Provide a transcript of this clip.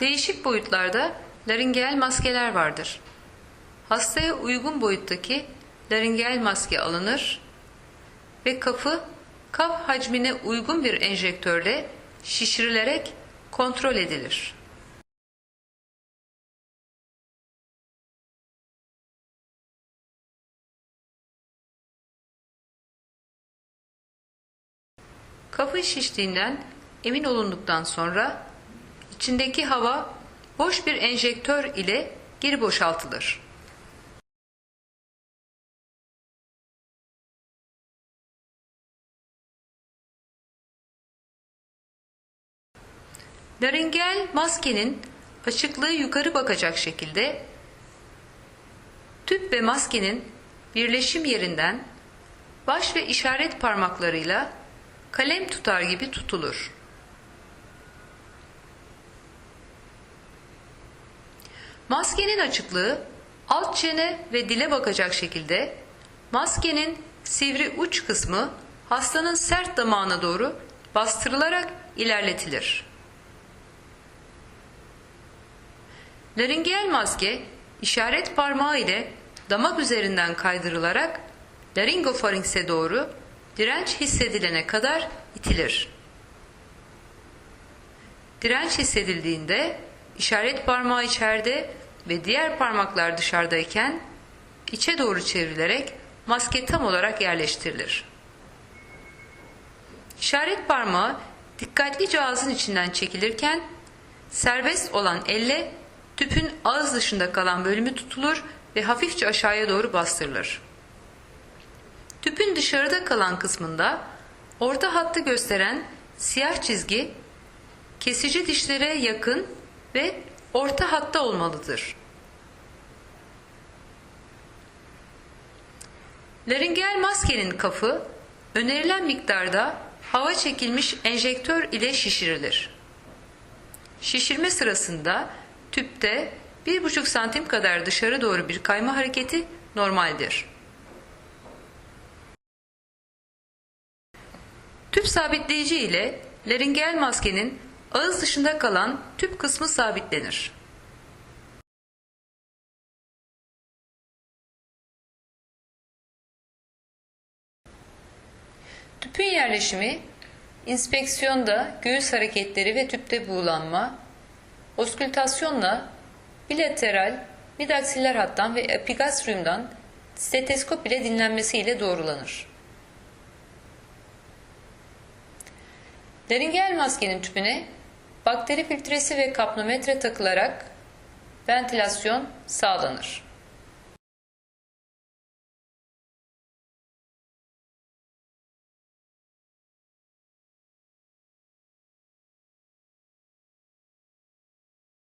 Değişik boyutlarda laringeal maskeler vardır. Hastaya uygun boyuttaki laringeal maske alınır ve kafı kaf hacmine uygun bir enjektörle şişirilerek kontrol edilir. Kafı şiştiğinden emin olunduktan sonra içindeki hava boş bir enjektör ile geri boşaltılır. Laringeal maskenin açıklığı yukarı bakacak şekilde tüp ve maskenin birleşim yerinden baş ve işaret parmaklarıyla kalem tutar gibi tutulur. Maskenin açıklığı alt çene ve dile bakacak şekilde maskenin sivri uç kısmı hastanın sert damağına doğru bastırılarak ilerletilir. Laringeal maske işaret parmağı ile damak üzerinden kaydırılarak laringofaringse doğru direnç hissedilene kadar itilir. Direnç hissedildiğinde işaret parmağı içeride ve diğer parmaklar dışarıdayken içe doğru çevrilerek maske tam olarak yerleştirilir. İşaret parmağı dikkatlice ağzın içinden çekilirken serbest olan elle tüpün ağız dışında kalan bölümü tutulur ve hafifçe aşağıya doğru bastırılır. Tüpün dışarıda kalan kısmında orta hattı gösteren siyah çizgi kesici dişlere yakın ve orta hatta olmalıdır. Laringeal maskenin kafı önerilen miktarda hava çekilmiş enjektör ile şişirilir. Şişirme sırasında tüpte 1,5 santim kadar dışarı doğru bir kayma hareketi normaldir. Tüp sabitleyici ile laringeal maskenin ağız dışında kalan tüp kısmı sabitlenir. Tüpün yerleşimi, inspeksiyonda göğüs hareketleri ve tüpte buğulanma, oskültasyonla bilateral, midaksiller hattan ve epigastriumdan steteskop ile dinlenmesiyle doğrulanır. Laringeal maskenin tüpüne bakteri filtresi ve kapnometre takılarak ventilasyon sağlanır.